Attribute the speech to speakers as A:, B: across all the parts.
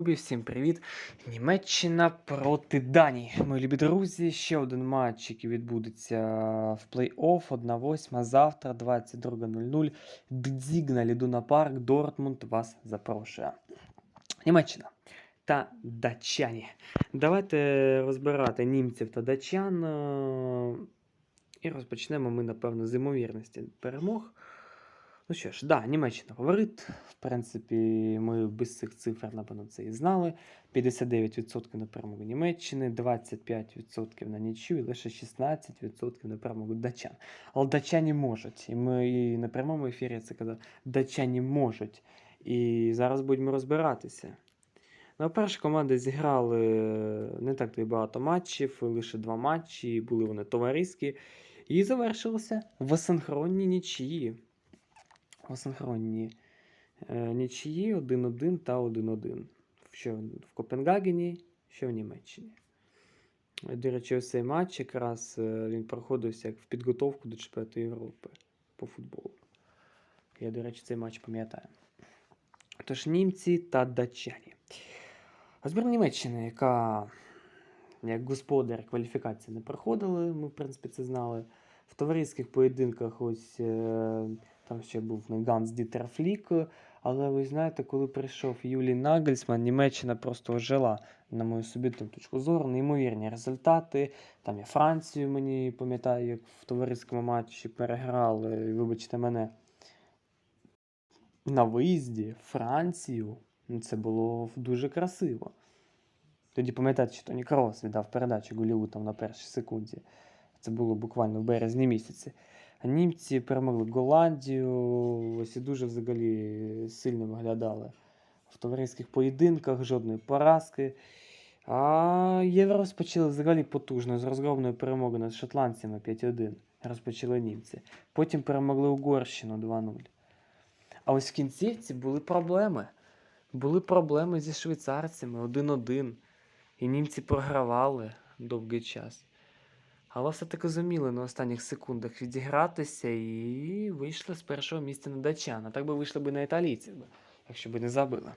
A: Всім привіт! Німеччина проти Данії. Мої любі друзі, ще один матч, який відбудеться в плей-офф 1-8 завтра, 22.00. Дзіг на Лідуна Парк, Дортмунд вас запрошує. Німеччина та датчані. Давайте розбирати німців та датчан. е, І розпочнемо ми, напевно, з ймовірності перемог. Ну що ж, да, Німеччина фаворит. В принципі, ми без цих цифр, напевно, це і знали. 59% на перемогу Німеччини, 25% на нічю і лише 16% на перемогу датчан. Але датчані можуть. І ми і на прямому ефірі це казав, датчані можуть. І зараз будемо розбиратися. Ну, перші команди зіграли не так й багато матчів, лише два матчі, були вони товариські. І завершилося в асинхронній нічиї в асинхронні е, нічиї 1-1 та 1-1. Що в Копенгагені, що в Німеччині. До речі, ось цей матч якраз е, він проходився як в підготовку до чемпіонату Європи по футболу. Я, до речі, цей матч пам'ятаю. Тож німці та датчані. А збірна Німеччини, яка як господар кваліфікації не проходили, ми, в принципі, це знали. В товариських поєдинках ось е, там ще був ну, Ганс Дітер Флік. Але ви знаєте, коли прийшов Юлій Нагельсман, Німеччина просто ожила, на мою суб'єктивну точку зору, неймовірні результати. Там я Францію мені пам'ятаю, як в товариському матчі переграли, вибачте мене, на виїзді Францію. Ну, Це було дуже красиво. Тоді пам'ятаєте, що Тоні Крос віддав передачу Голіву на першій секунді. Це було буквально в березні місяці. Німці перемогли Голландію. Ось і дуже взагалі сильно виглядали в товариських поєдинках, жодної поразки. А євро розпочали взагалі потужно з розгромної перемоги над шотландцями 5-1. Розпочали німці. Потім перемогли Угорщину 2-0. А ось в кінцівці були проблеми. Були проблеми зі швейцарцями 1-1. І німці програвали довгий час. Але все-таки зуміли на останніх секундах відігратися і вийшли з першого місця на датчан. А так би вийшли б на італійців, якщо б не забили.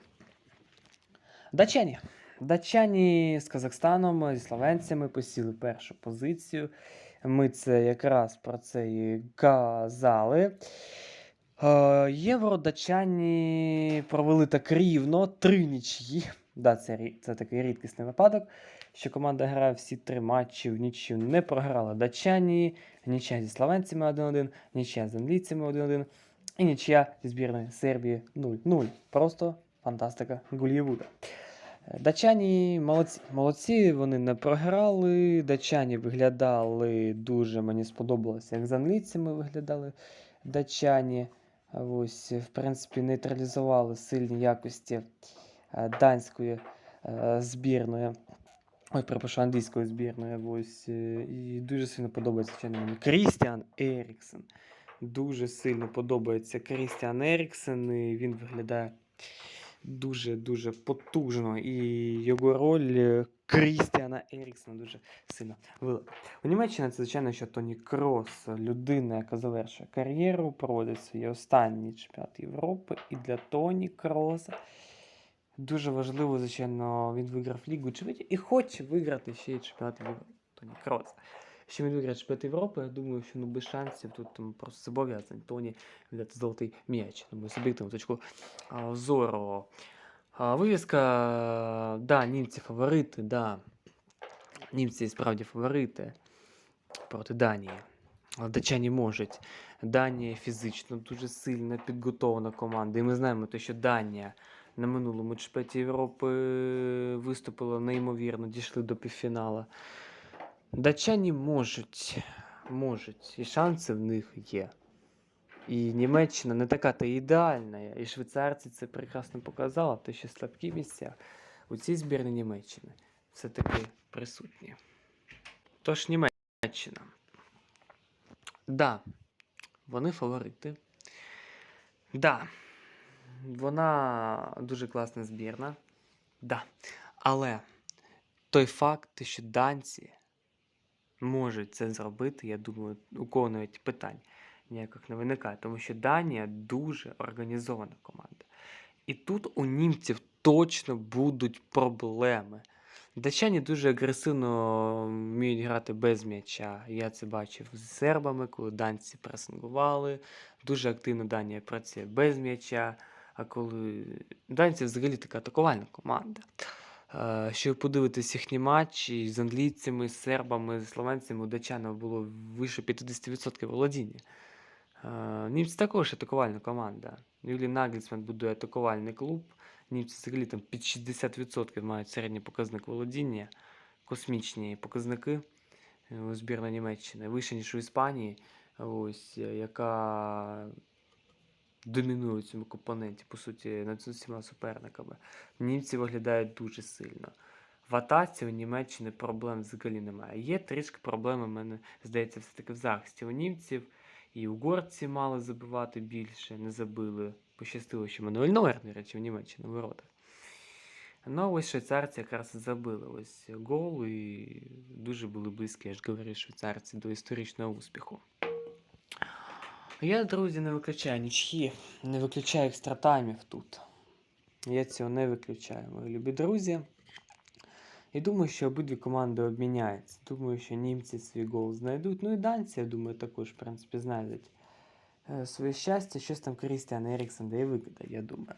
A: Датчані. Датчані з Казахстаном, зі словенцями посіли першу позицію. Ми це якраз про це і казали. Е, Євро датчані провели так рівно, три нічиї. Да, це, це такий рідкісний випадок, що команда грає всі три матчі в нічю не програла датчані, нічия зі словенцями 1-1, нічия з англійцями 1-1 і нічия зі збірної Сербії 0-0. Просто фантастика Гульєвуда. Е, Датчані молодці. молодці, вони не програли. Датчані виглядали дуже, мені сподобалося, як з англійцями виглядали датчані. А Ось, в принципі, нейтралізували сильні якості е, данської е, збірної. Ой, перепрошую, англійської збірної. Ось, е, і дуже сильно подобається мені Крістіан Еріксен. Дуже сильно подобається Крістіан Еріксен, і він виглядає дуже-дуже потужно. І його роль Крістіана Еріксена дуже сильно велика. У Німеччині це, звичайно, що Тоні Крос, людина, яка завершує кар'єру, проводить свій останній чемпіонат Європи. І для Тоні Кроса дуже важливо, звичайно, він виграв Лігу Чемпіонів і хоче виграти ще й чемпіонат Європи. Тоні Крос. Якщо він виграє чемпіонат Європи, я думаю, що ну без шансів тут там просто зобов'язаний Тоні віддати золотий м'яч. Думаю, суб'єктивну точку а, зору. А, Вивіска, да, німці фаворити, да. Німці справді фаворити проти Данії. Датчані можуть. Данія фізично дуже сильно підготовлена команда. І ми знаємо, те, що Данія на минулому чемпіонаті Європи виступила неймовірно, дійшли до півфіналу. Датчані можуть, можуть, і шанси в них є. І Німеччина не така та ідеальна. І швейцарці це прекрасно показали, те, що слабкі місця у цій збірні Німеччини все-таки присутні. Тож Німеччина. Да, вони фаворити. Да, вона дуже класна збірна. Да. Але той факт, що данці можуть це зробити, я думаю, у кого навіть питань ніяких не виникає, тому що Данія дуже організована команда. І тут у німців точно будуть проблеми. Датчані дуже агресивно вміють грати без м'яча. Я це бачив з сербами, коли данці пресингували. Дуже активно Данія працює без м'яча. А коли данці взагалі така атакувальна команда. Е, Щоб подивитись їхні матчі з англійцями, з сербами, з словенцями, у датчанів було вище 50% володіння. Е, Німці також атакувальна команда. Юлі Нагельсман будує атакувальний клуб. Німці взагалі там під 60% мають середній показник володіння, космічні показники е, у збірної Німеччини, вище, ніж у Іспанії, ось, яка домінує у цьому компоненті, по суті, над усіма суперниками. Німці виглядають дуже сильно. В атаці у Німеччини проблем взагалі немає. Є трішки проблеми, в мене здається, все-таки в захисті у німців. І угорці мали забивати більше, не забили. Пощастило, що Мануель Нойер, до речі, в Німеччині в воротах. Ну, ось швейцарці якраз забили ось гол, і дуже були близькі, я ж говорю, швейцарці до історичного успіху. Я, друзі, не виключаю нічхи, не виключаю екстратаймів тут. Я цього не виключаю, мої любі друзі. І думаю, що обидві команди обміняються. Думаю, що німці свій гол знайдуть. Ну і данці, я думаю, також, в принципі, знайдуть е, своє щастя. Щось там Крістіан Еріксон і викидає, я думаю.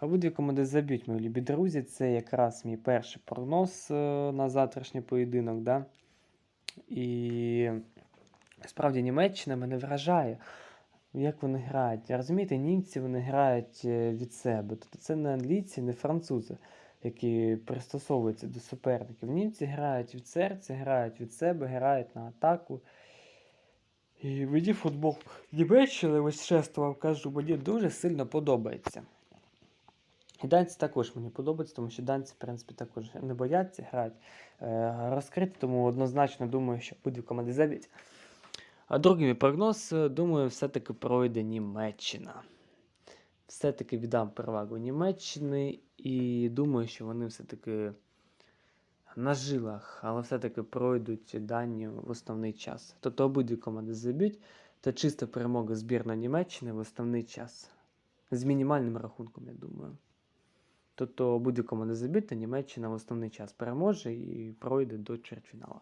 A: Обидві команди заб'ють, мої любі друзі. Це якраз мій перший прогноз е, на завтрашній поєдинок. Да? І справді Німеччина мене вражає. Як вони грають? Розумієте, німці вони грають е, від себе. Тобто це не англійці, не французи, які пристосовуються до суперників. Німці грають від серця, грають від себе, грають на атаку. І мені футбол Німеччини, ось чесно вам кажу, мені дуже сильно подобається. І данці також мені подобається, тому що данці, в принципі, також не бояться грають е, розкрити, тому однозначно думаю, що обидві команди заб'ють. А другий мій прогноз, е, думаю, все-таки пройде Німеччина. Все-таки віддам перевагу Німеччини і думаю, що вони все-таки на жилах, але все-таки пройдуть Данію в основний час. Тобто обидві команди заб'ють, та чиста перемога збірної Німеччини в основний час. З мінімальним рахунком, я думаю. Тобто обидві команди заб'ють, та Німеччина в основний час переможе і пройде до чвертьфіналу.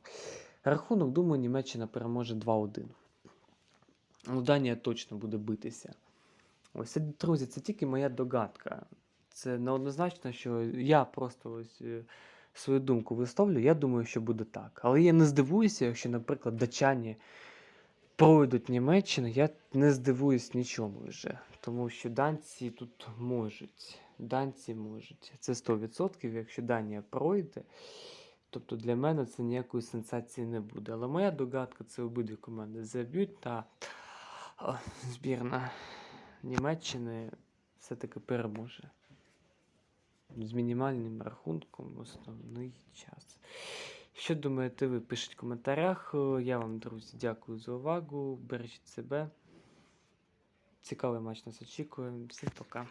A: Рахунок, думаю, Німеччина переможе 2-1. Ну, Данія точно буде битися. Ось, друзі, це тільки моя догадка. Це неоднозначно, що я просто ось е, свою думку висловлю. Я думаю, що буде так. Але я не здивуюся, якщо, наприклад, датчані пройдуть Німеччину, я не здивуюсь нічому вже. Тому що данці тут можуть. Данці можуть. Це 100%, якщо Данія пройде. Тобто для мене це ніякої сенсації не буде. Але моя догадка це обидві команди заб'ють та о, збірна Німеччини все-таки переможе. З мінімальним рахунком в основний час. Що думаєте ви? Пишіть в коментарях. Я вам, друзі, дякую за увагу. Бережіть себе. Цікавий матч нас очікує. Всім пока.